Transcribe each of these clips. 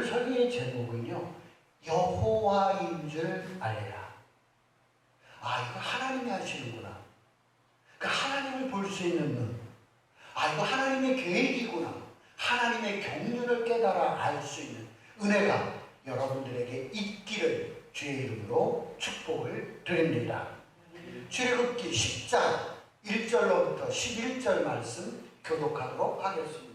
오늘 설교의 제목은요. 여호와인 줄 알라. 아, 이거 하나님이 하시는구나. 그 하나님을 볼 수 있는 눈. 아, 이거 하나님의 계획이구나. 하나님의 경륜을 깨달아 알 수 있는 은혜가 여러분들에게 있기를 주의 이름으로 축복을 드립니다. 출애굽기 10장 1절로부터 11절 말씀 교독하도록 하겠습니다.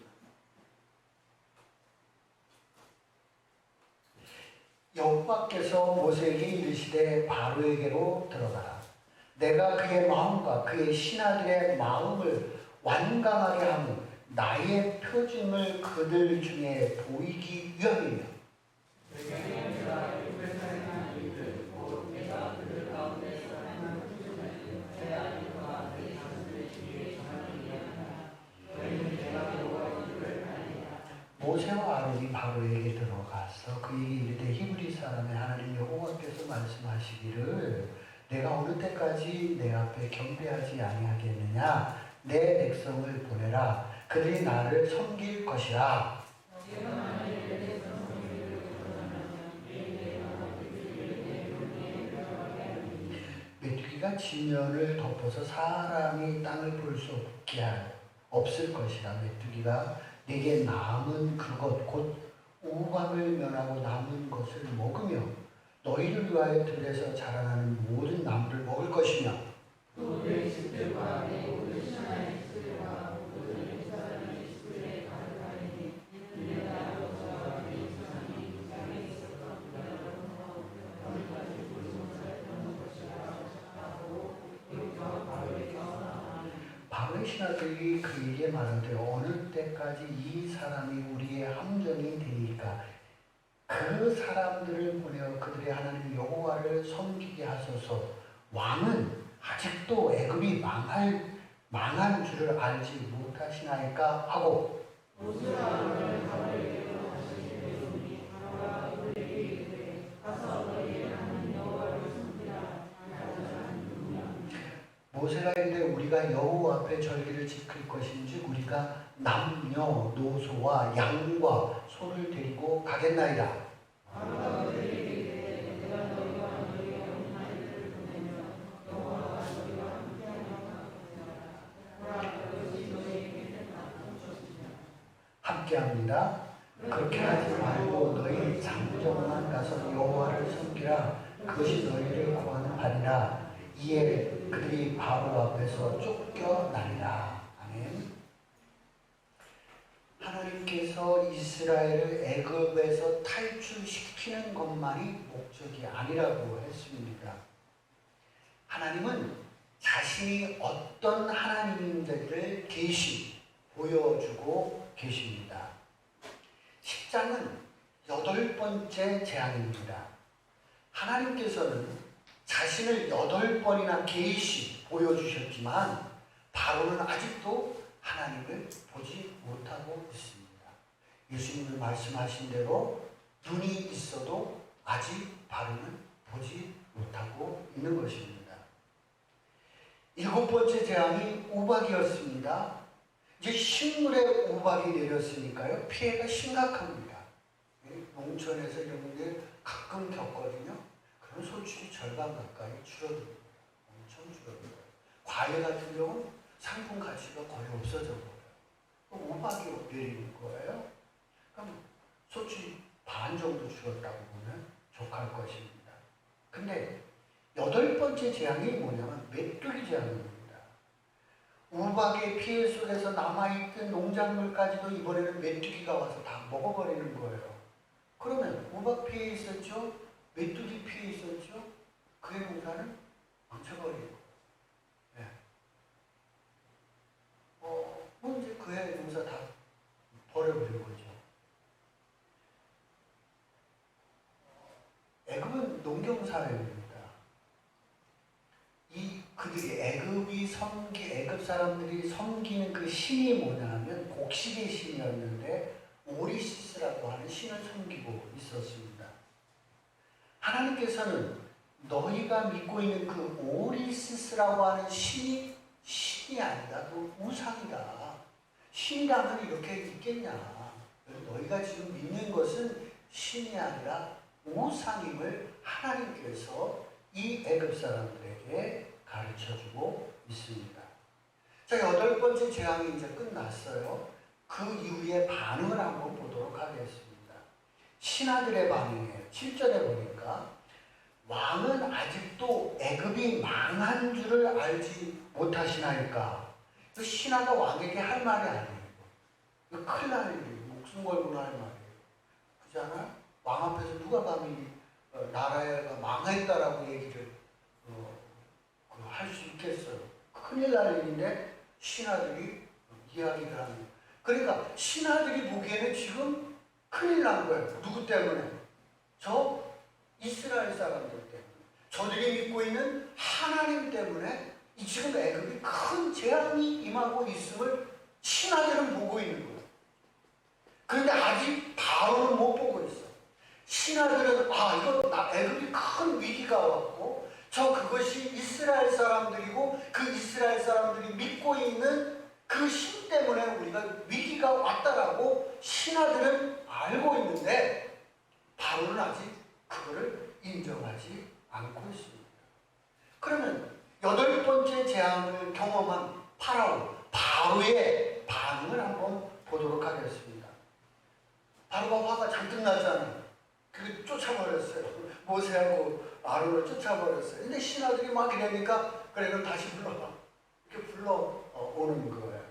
여호와께서 모세에게 이르시되 바로에게로 들어가라. 내가 그의 마음과 그의 신하들의 마음을 완강하게 하며 나의 표징을 그들 중에 보이기 위함이며 모세와 아론이 바로에게 들어가서 그에게 이르되 히브리 사람의 하나님 여호와께서 말씀하시기를 내가 어느 때까지 내 앞에 경배하지 아니하겠느냐? 내 백성을 보내라. 그들이 나를 섬길 것이라. 메뚜기가 지면을 덮어서 사람이 땅을 볼 수 없게 할 없을 것이라. 메뚜기가 내게 남은 그것 곧 우박을 면하고 남은 것을 먹으며 너희를 위하여 들에서 자라나는 모든 나무를 먹을 것이며 신하들이 그에게 말하되 어느 때까지 이 사람이 우리의 함정이 되 니까 그 사람들을 보내어 그들의 하나님 여호와를 섬기게 하소서. 왕은 아직도 애굽이 망할 망한 줄을 알지 못하시나이까 하고 모세가 이르되 우리가 여호와 앞에 절기를 지킬 것인지 우리가 남녀 노소와 양과 소를 데리고 가겠나이다. 함께합니다. 그렇게 하지 말고 너희 장정만 가서 여호와를 섬기라. 그것이 너희를 바니라. 이에 그들이 바로 앞에서 쫓겨나리라. 아멘. 하나님께서 이스라엘을 애굽에서 탈출시키는 것만이 목적이 아니라고 했습니다. 하나님은 자신이 어떤 하나님인지를 계시 보여주고 계십니다. 10장은 여덟 번째 재앙입니다. 하나님께서는 자신을 여덟 번이나 계시 보여주셨지만 바로는 아직도 하나님을 보지 못하고 있습니다. 예수님을 말씀하신 대로 눈이 있어도 아직 바로는 보지 못하고 있는 것입니다. 일곱 번째 재앙이 우박이었습니다. 이제 식물에 우박이 내렸으니까요. 피해가 심각합니다. 농촌에서 이런 분들 가끔 겪거든요. 그런 소출이 절반 가까이 줄어듭니다. 엄청 줄어들어요. 과일 같은 경우는 상품 가치가 거의 없어져 버려요. 우박이 내리는 거예요. 그럼 소출이 반 정도 줄었다고 보면 족할 것입니다. 근데 여덟 번째 재앙이 뭐냐면 메뚜기 재앙입니다. 우박의 피해 속에서 남아있던 농작물까지도 이번에는 메뚜기가 와서 다 먹어버리는 거예요. 그러면 우박 피해 있었죠? 메뚜기 피해 있었죠? 그의 농사는 망쳐버리는 거예요. 네. 어, 뭐 이제 그의 농사 다 버려버린 거죠. 애굽은 농경 사회입니다. 이 그들이 애굽이 섬기 애굽 사람들이 섬기는 그 신이 뭐냐면 곡식의 신이었는데 오리시스라고 하는 신을 섬기고 있었습니다. 하나님께서는 너희가 믿고 있는 그 오리시스라고 하는 신이 신이 아니다. 그 우상이다. 신이라면 이렇게 있겠냐. 너희가 지금 믿는 것은 신이 아니라 우상임을 하나님께서 이 애굽 사람들에게 가르쳐주고 있습니다. 자, 여덟 번째 재앙이 이제 끝났어요. 그 이후의 반응을 한번 보도록 하겠습니다. 신하들의 반응이에요. 7절에 보니까 왕은 아직도 애굽이 망한 줄을 알지 못하시나이까. 그 신하가 왕에게 할 말이 아니에요. 이거 큰일 날 일이에요. 목숨 걸고 할 말이에요. 그잖아? 왕 앞에서 누가 감히 어, 나라가 망했다라고 얘기를 어, 할수 있겠어요. 큰일 날 일인데 신하들이 이야기를 하는 거예요. 그러니까 신하들이 보기에는 지금 큰일 난 거예요. 누구 때문에? 저 이스라엘 사람들 때문에. 저들이 믿고 있는 하나님 때문에 이 지금 애굽이 큰 재앙이 임하고 있음을 신하들은 보고 있는 거예요. 그런데 아직 바로는 못 보고 있어. 신하들은 아 이거 나 애굽이 큰 위기가 왔고 저 그것이 이스라엘 사람들이고 그 이스라엘 사람들이 믿고 있는 그 신 때문에 우리가 위기가 왔다라고 신하들은 알고 있는데 바로는 아직 그거를 인정하지 않고 있습니다. 그러면 여덟 번째 재앙을 경험한 파라오 바로의 반응을 한번 보도록 하겠습니다. 바로가 화가 잔뜩 났잖아요. 그 쫓아버렸어요. 모세하고 아론을 쫓아버렸어요. 근데 신하들이 막 이러니까 그래 그럼 다시 불러봐. 이렇게 불러 어, 오는 거예요.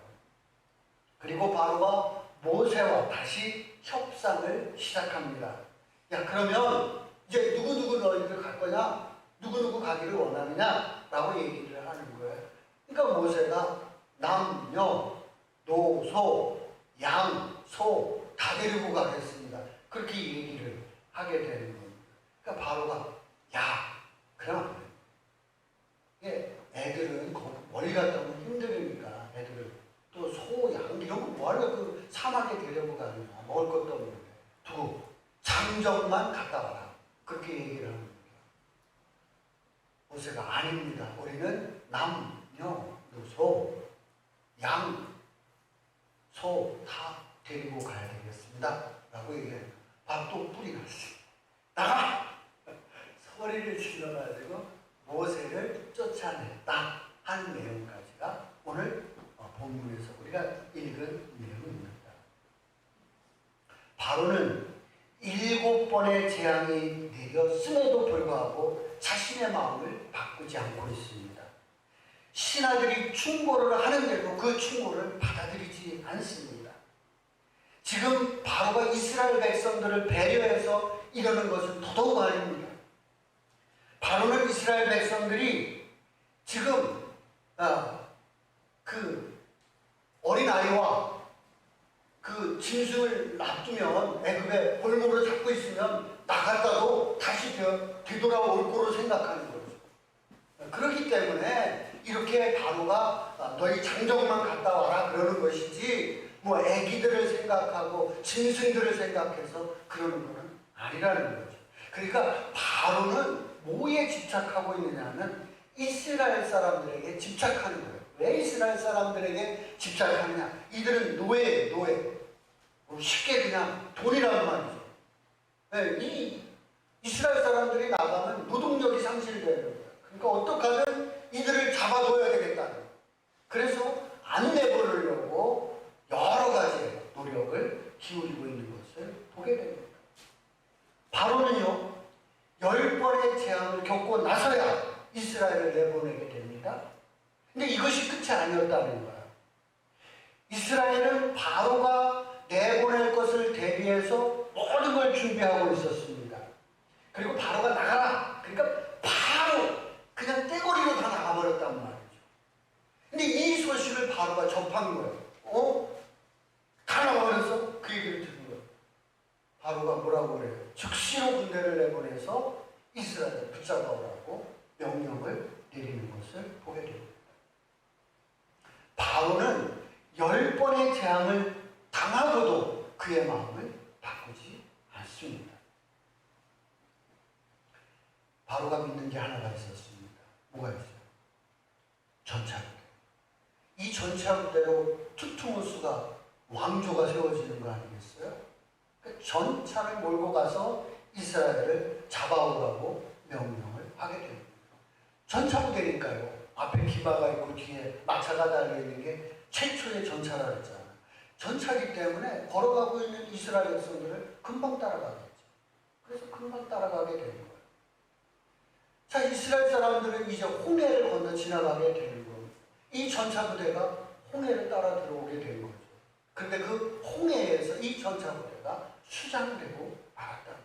그리고 바로가 모세와 다시 협상을 시작합니다. 야 그러면 이제 누구누구 너희들 갈 거냐? 누구누구 가기를 원하느냐? 라고 얘기를 하는 거예요. 그러니까 모세가 남녀, 노소, 양, 소 다 데리고 가겠습니다. 그렇게 얘기를 하게 되는 겁니다. 그러니까 바로가 야 그럼 예, 애들은 거기 멀리 갔다 오면 힘들으니까 애들을 또 소, 양 이런 거 뭐하러 그 사막에 데려고 가느냐 먹을 것도 없는데 두고 장정만 갔다 와라 그렇게 얘기를 하는 거예요. 모세가 아닙니다. 우리는 남녀, 소, 양, 소 다 데리고 가야 되겠습니다. 라고 얘기해 요. 밥도 뿌리 났어요. 나가! 소리를 질러가지고 모세를 쫓아냈다 한 내용까지가 오늘 어, 본문에서 우리가 읽은 내용입니다. 바로는 일곱 번의 재앙이 내렸음에도 불구하고 자신의 마음을 바꾸지 않고 있습니다. 신하들이 충고를 하는데도 그 충고를 받아들이지 않습니다. 지금 바로가 이스라엘 백성들을 배려해서 이러는 것은 더더욱 아닙니다. 바로는 이스라엘 백성들이 지금 아, 그 어린 아이와 그 짐승을 놔두면 애굽에 골목으로 잡고 있으면 나갔다도 다시 되, 되돌아올 거로 생각하는 거죠. 그렇기 때문에 이렇게 바로가 아, 너희 장정만 갔다 와라 그러는 것이지 뭐 애기들을 생각하고 짐승들을 생각해서 그러는 것은 아니라는 거죠. 그러니까 바로는 뭐에 집착하고 있느냐는 이스라엘 사람들에게 집착하는 거예요. 왜 이스라엘 사람들에게 집착하느냐? 이들은 노예예요, 노예. 뭐 쉽게 그냥 돈이란 말이죠. 네, 이 이스라엘 사람들이 나가면 노동력이 상실되는 거예요. 그러니까 어떻게 하면 이들을 잡아둬야 되겠다는 거예요. 그래서 안 내버리려고 여러 가지 노력을 기울이고 있는 것을 보게 됩니다. 바로는요, 열 번의 재앙을 겪고 나서야 이스라엘을 내보내게 됩니다. 근데 이것이 끝이 아니었다는 거야. 이스라엘은 바로가 내보낼 것을 대비해서 모든 걸 준비하고 있었습니다. 그리고 바로가 나가라. 그러니까 바로 그냥 떼거리로 다 나가버렸단 말이죠. 근데 이 소식을 바로가 접한 거예요. 어? 다 나가버렸어? 그 얘기를 듣는 거예요. 바로가 뭐라고 그래요? 즉시로 군대를 내보내서 이스라엘을 붙잡아오라고 명령을 내리는 것을 보게 됩니다. 바로는 열 번의 재앙을 당하고도 그의 마음을 바꾸지 않습니다. 바로가 믿는 게 하나가 있었습니다. 뭐가 있어요? 전차부대. 이 전차부대로 투투무스가 왕조가 세워지는 거 아니겠어요? 그러니까 전차를 몰고 가서 이스라엘을 잡아오라고 명령을 하게 됩니다. 전차 부대니까요. 앞에 기바가 있고 뒤에 마차가 달려있는 게 최초의 전차라 그랬잖아요. 전차기 때문에 걸어가고 있는 이스라엘 백성들을 금방 따라가겠죠. 그래서 금방 따라가게 되는 거예요. 자, 이스라엘 사람들은 이제 홍해를 건너 지나가게 되는 겁니다. 이 전차 부대가 홍해를 따라 들어오게 된 거죠. 근데 그 홍해에서 이 전차 부대가 수장되고 거예요.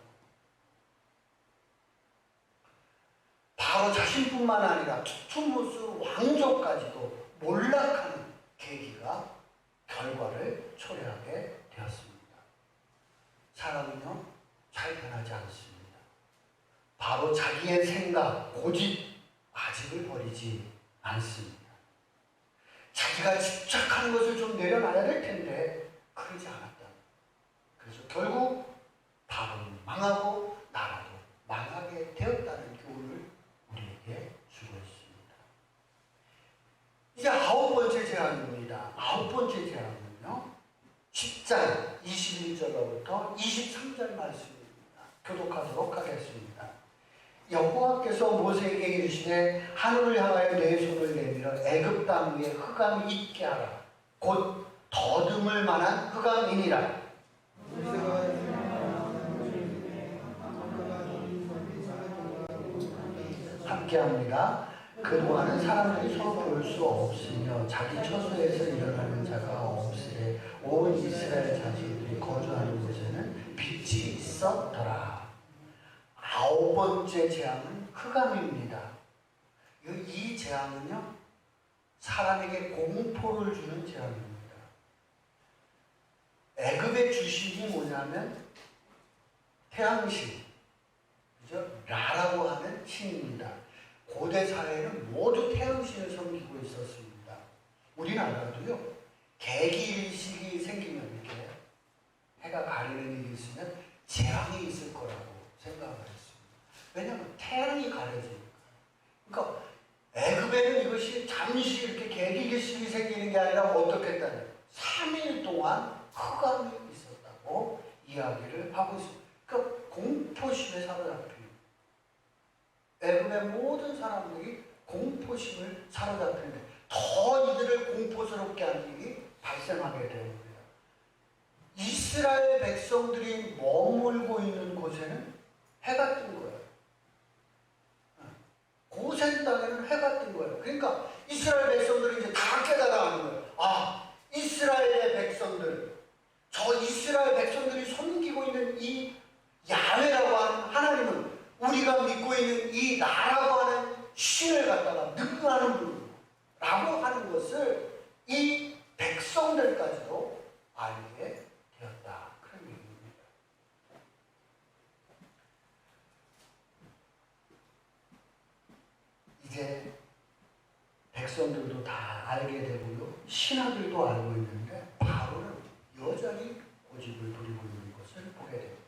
바로 자신뿐만 아니라 투투무스 왕족까지도 몰락하는 계기가 결과를 초래하게 되었습니다. 사람은요, 잘 변하지 않습니다. 바로 자기의 생각, 고집, 아직을 버리지 않습니다. 자기가 집착하는 것을 좀 내려놔야 될 텐데, 그러지 않았다. 그래서 결국 바로는 망하고 나라도 망하게 되었다는 교훈을 우리에게 주고 있습니다. 이제 아홉 번째 제안입니다. 아홉 번째 제안은요. 10장 21절로부터 23절 말씀입니다. 교독하도록 하겠습니다. 여호와께서 모세에게 이르시되 하늘을 향하여 내 손을 내밀어 애굽 땅 위에 흑암이 있게 하라. 곧 더듬을 만한 흑암이니라. 함께합니다. 그동안은 사람들이 서로 볼 수 없으며 자기 처소에서 일어나는 자가 없으되 온 이스라엘 자식들이 거주하는 곳에는 빛이 있었더라. 아홉 번째 재앙은 흑암입니다. 이- 이 재앙은요 사람에게 공포를 주는 재앙입니다. 애굽의 주신이 뭐냐면 태양신, 그죠? 라라고 하는 신입니다. 고대 사회는 모두 태양신을 섬기고 있었습니다. 우리나라도요, 개기일식이 생기면 이렇게 해가 가리는 일이 있으면 재앙이 있을 거라고 생각을 했습니다. 왜냐하면 태양이 가려지니까. 그러니까 애굽에는 이것이 잠시 이렇게 개기일식이 생기는 게 아니라 어떻게 했다는 3일 동안 흑암이 있었다고 이야기를 하고 있습니다. 그러니까 공포심에 사로잡히는 애굽의 모든 사람들이 공포심을 사로잡히는데 더 이들을 공포스럽게 한 일이 발생하게 되는 거예요. 이스라엘 백성들이 머물고 있는 곳에는 해가 뜬 거예요. 고센 땅에는 해가 뜬 거예요. 그러니까 이스라엘 백성들이 이제 다 깨달아가는 거예요. 아, 이스라엘의 백성들, 저 이스라엘 백성들이 섬기고 있는 이 야훼라고 하는 하나님은 우리가 믿고 있는 이 나라고 하는 신을 갖다가 능가하는 분이라고 하는 것을 이 백성들까지도 알게 되었다. 그런 얘기입니다. 이제 백성들도 다 알게 되고요. 신하들도 알고 있는데 바로는 여전히 고집을 부리고 있는 것을 보게 됩니다.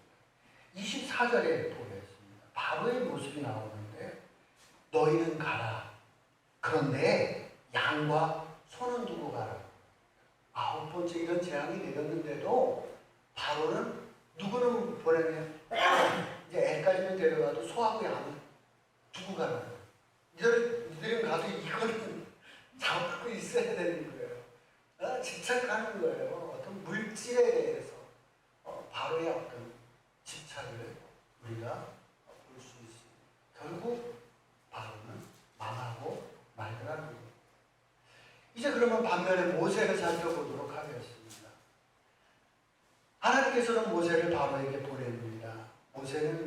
24절에 보겠습니다. 바로의 모습이 나오는데 너희는 가라. 그런데 양과 손은 두고 가라. 아홉 번째 이런 재앙이 내렸는데도 바로는 누구는 보내면 이제 애까지는 데려가도 소하고 양은 두고 가라. 이들, 이들은 가도 이거는 잡고 있어야 되는 거예요. 어, 집착하는 거예요. 어떤 물질에 대해서 어, 바로의 어떤 집착을 우리가 볼 수 있습니다. 결국 바로는 망하고 말더라는 거예요. 이제 그러면 반면에 모세를 살펴보도록 하겠습니다. 하나님께서는 모세를 바로에게 보냅니다. 모세는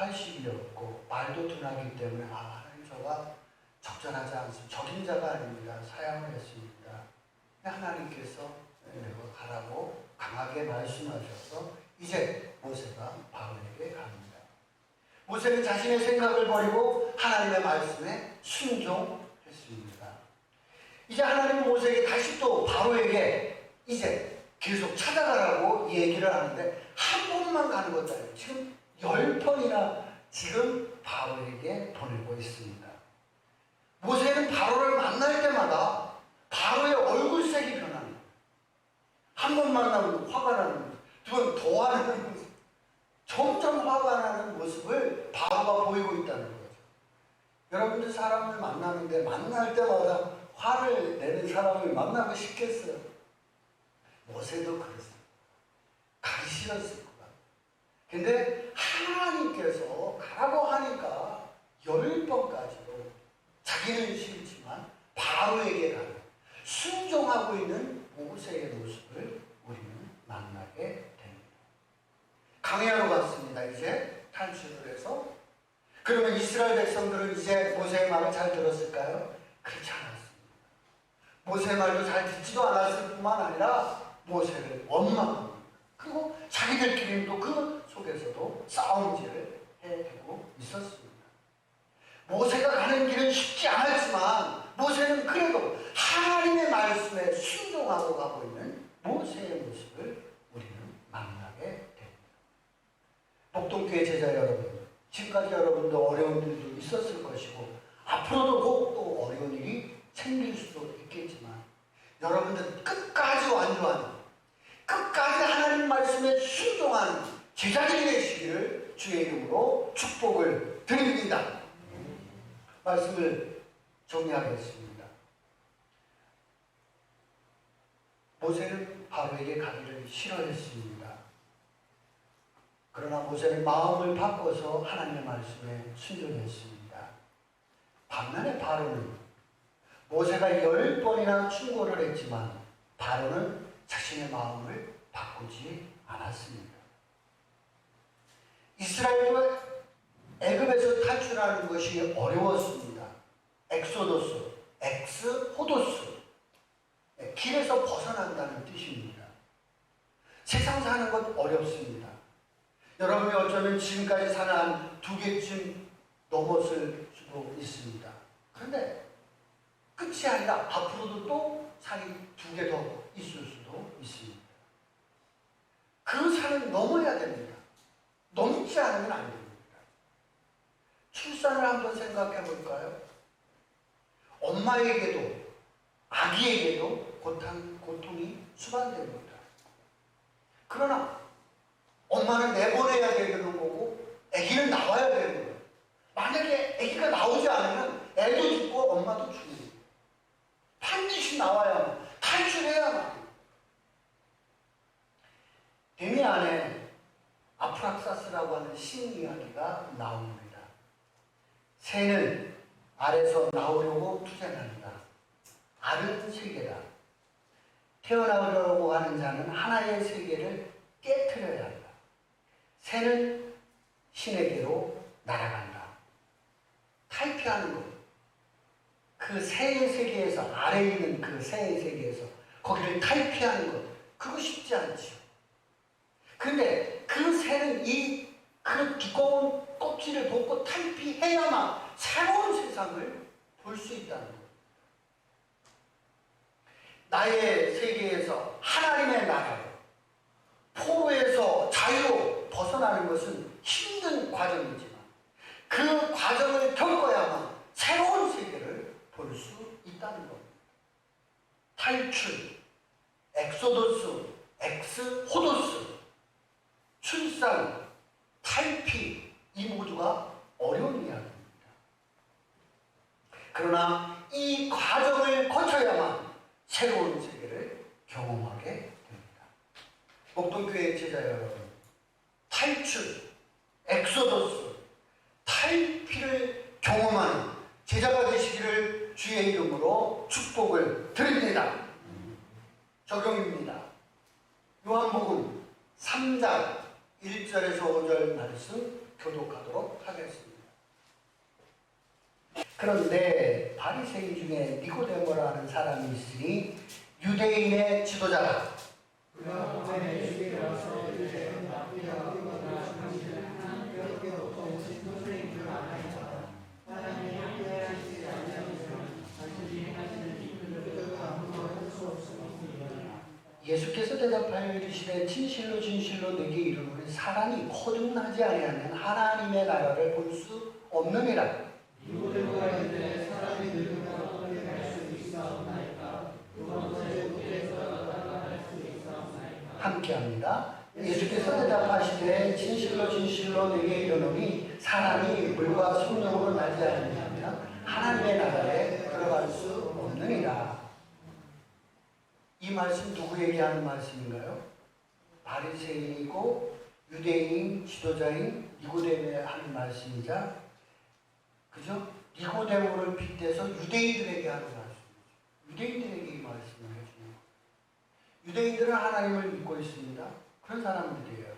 80이었고 말도 둔하기 때문에 아 하나님 저가 적절하지 않습니다. 적임자가 아닙니다. 사양을 했습니다. 하나님께서 내가 가라고 강하게 말씀하셔서 이제 모세가 바로에게 갑니다. 모세는 자신의 생각을 버리고 하나님의 말씀에 순종했습니다. 이제 하나님은 모세에게 다시 또 바로에게 이제 계속 찾아가라고 얘기를 하는데 한 번만 가는 것도 아니에요. 지금 열 번이나 지금 바로에게 보내고 있습니다. 모세는 바로를 만날 때마다 바로의 얼굴색이 변합니다. 한 번 만나면 화가 나는. 두번 더 하는 거예요. 점점 화가 나는 모습을 바로가 보이고 있다는 거죠. 여러분들 사람을 만나는데 만날 때마다 화를 내는 사람을 만나고 싶겠어요. 모세도 싫었을 거야. 근데 하나님께서 가라고 하니까 열 번까지도 자기는 싫지만 바로에게 가는 순종하고 있는 모세의 모습을 우리는 만나게 됩니다. 강야로 갔습니다. 이제 탈출을 해서 그러면 이스라엘 백성들은 이제 모세의 말을 잘 들었을까요? 그렇지 않았습니다. 모세의 말도 잘 듣지도 않았을 뿐만 아니라 모세를 원망합니다. 그리고 자기들끼리는 또 그 속에서도 싸움질을 해대고 있었습니다. 모세가 가는 길은 쉽지 않았지만 모세는 그래도 하나님의 말씀에 순종하고 가고 있는 모세의 모습을 우리는 만나게 됩니다. 복동교회 제자 여러분, 지금까지 여러분도 어려운 일도 있었을 것이고 앞으로도 꼭또 어려운 일이 생길 수도 있겠지만 여러분들 끝까지 완주하는 끝까지 하나님 말씀에 순종하는 제자들이 되시기를 주의 이름으로 축복을 드립니다. 말씀을 정리하겠습니다. 모세는 바로에게 가기를 싫어했습니다. 그러나 모세는 마음을 바꿔서 하나님의 말씀에 순종했습니다. 반면에 바로는 모세가 열 번이나 충고를 했지만 바로는 자신의 마음을 바꾸지 않았습니다. 이스라엘도 애굽에서 탈출하는 것이 어려웠습니다. 엑소도스, 엑스 호도스. 네, 길에서 벗어난다는 뜻입니다. 세상 사는 것 어렵습니다. 여러분이 어쩌면 지금까지 사는 한 두 개쯤 넘었을 수도 있습니다. 그런데 끝이 아니라 앞으로도 또 산이 두 개 더 있을 수도 있습니다. 그 산을 넘어야 됩니다. 넘지 않으면 안 됩니다. 출산을 한번 생각해 볼까요? 엄마에게도 아기에게도 고통, 고통이 수반됩니다. 그러나 엄마는 내보내야 되는 거고 아기는 나와야 되는 거예요. 만약에 아기가 나오지 않으면 애도 죽고 엄마도 죽습니다. 반드시 나와야만 탈출해야만 데미 안에 아프락사스라고 하는 신 이야기가 나옵니다. 새는 알에서 나오려고 투쟁한다. 알은 세계다. 태어나려고 하는 자는 하나의 세계를 깨뜨려야 한다. 새는 신에게로 날아간다. 탈피하는 것. 그 새의 세계에서, 아래에 있는 그 새의 세계에서 거기를 탈피하는 것. 그거 쉽지 않죠. 근데 그 새는 이 그 두꺼운 껍질을 벗고 탈피해야만 새로운 세상을 볼 수 있다는 것. 나의 세계에서 하나님의 나라로 포로에서 자유로 벗어나는 것은 힘든 과정이지만 그 과정을 겪어야만 새로운 세계를 볼 수 있다는 겁니다. 탈출, 엑소도스, 엑스 호도스, 출산, 탈피 이 모두가 어려운 이야기입니다. 그러나 이 과정을 거쳐야만 새로운 세계를 경험하게 됩니다. 목동교회 제자 여러분, 탈출, 엑소더스, 탈피를 경험하는 제자가 되시기를 주의 이름으로 축복을 드립니다. 적용입니다. 요한복음 3장 1절에서 5절 말씀 교독하도록 하겠습니다. 그런데 바리새인 중에 니고데모라는 사람이 있으니 유대인의 지도자라 예수께서 대답하여 이르시되 진실로 진실로 내게 이르노니 사람이 거듭나지 아니하면 하나님의 나라를 볼 수 없느니라 함께합니다. 예수께서 대답하시되 진실로 진실로 내게 이르노니 사람이 물과 성령으로 나지 않으면 하나님의 나라에 들어갈 수 없느니라. 이 말씀 누구에게 하는 말씀인가요? 바리새인이고 유대인 지도자인 니고데모에 하는 말씀이자 그죠? 니고데모를 빗대서 유대인들에게 하는 말씀이죠. 유대인들에게 이 말씀을 해주는. 유대인들은 하나님을 믿고 있습니다. 그런 사람들이에요.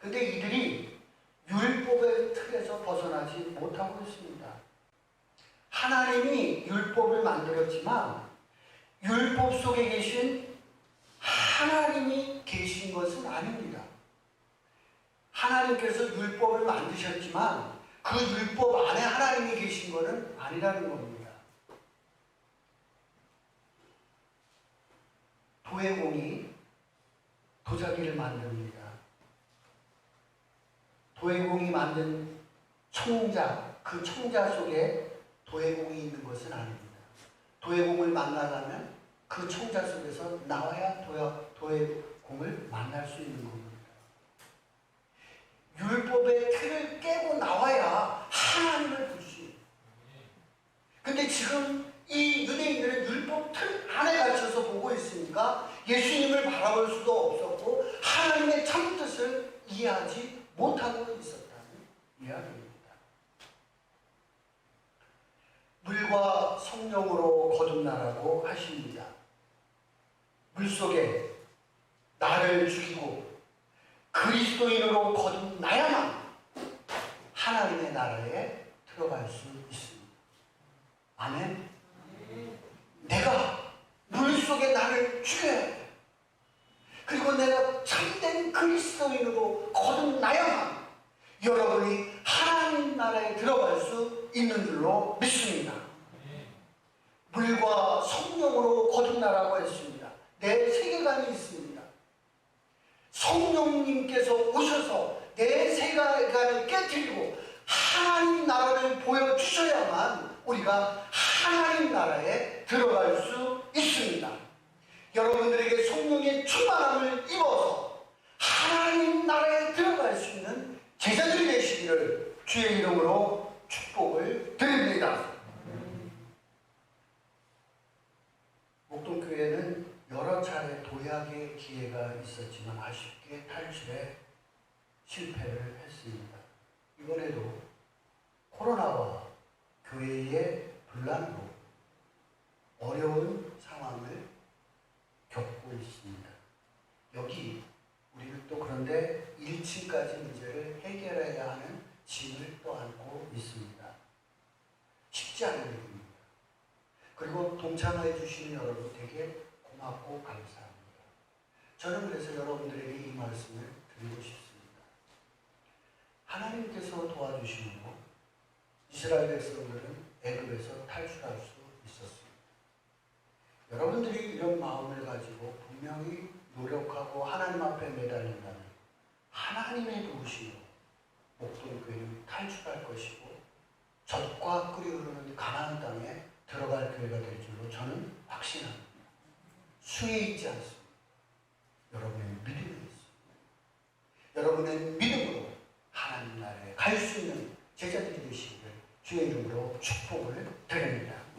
근데 이들이 율법의 틀에서 벗어나지 못하고 있습니다. 하나님이 율법을 만들었지만 율법 속에 계신 하나님이 계신 것은 아닙니다. 하나님께서 율법을 만드셨지만 그 율법 안에 하나님이 계신 것은 아니라는 겁니다. 도해공이 도자기를 만듭니다. 도해공이 만든 청자, 그 청자 속에 도해공이 있는 것은 아닙니다. 도해공을 만나려면 그 청자 속에서 나와야 도야, 도해공을 만날 수 있는 겁니다. 율법의 틀을 깨고 나와야 하나님을 볼 수 있어요. 근데 지금 이 유대인들은 율법 틀 안에 갇혀서 보고 있으니까 예수님을 바라볼 수도 없었고 하나님의 참 뜻을 이해하지 못하고 있었다는 이야기입니다. 물과 성령으로 거듭나라고 하십니다. 물 속에 나를 죽이고 그리스도인으로 거듭나야만 하나님의 나라에 들어갈 수 있습니다. 아멘. 내가 물 속에 나를 죽여야 돼. 그리고 내가 참된 그리스도인으로 거듭나야만 여러분이 하나님 나라에 들어갈 수 있는 줄로 믿습니다. 물과 성령으로 거듭나라고 했습니다. 내 세계관이 있습니다. 성령님께서 오셔서 내 세계관을 깨뜨리고 하나님 나라를 보여주셔야만 우리가 하나님 나라에 들어갈 수 있습니다. 여러분들에게 성령의 충만함을 입어서 하나님 나라에 들어갈 수 있는 제자들이 되시기를 주의 이름으로 축복을 드립니다. 목동교회는 여러 차례 도약의 기회가 있었지만 아쉽게 탈출에 실패를 했습니다. 이번에도 코로나와 교회의 분란으로 어려운 상황을 겪고 있습니다. 여기 우리는 또 그런데 1층까지 문제를 해결해야 하는 짐을 또 안고 있습니다. 쉽지 않은 동참해 주시는 여러분 되게 고맙고 감사합니다. 저는 그래서 여러분들에게 이 말씀을 드리고 싶습니다. 하나님께서 도와주심으로 이스라엘 백성들은 애굽에서 탈출할 수 있었습니다. 여러분들이 이런 마음을 가지고 분명히 노력하고 하나님 앞에 매달린다면 하나님의 도우심으로 목동교회는 탈출할 것이고 젖과 끓이 흐르는 가나안 땅에 들어갈 교회가 될 줄로 저는 확신합니다. 수에 있지 않습니다. 여러분의 믿음이 있습니다. 여러분의 믿음으로 하나님 나라에 갈 수 있는 제자들이 되시기를 주의 이름으로 축복을 드립니다. 나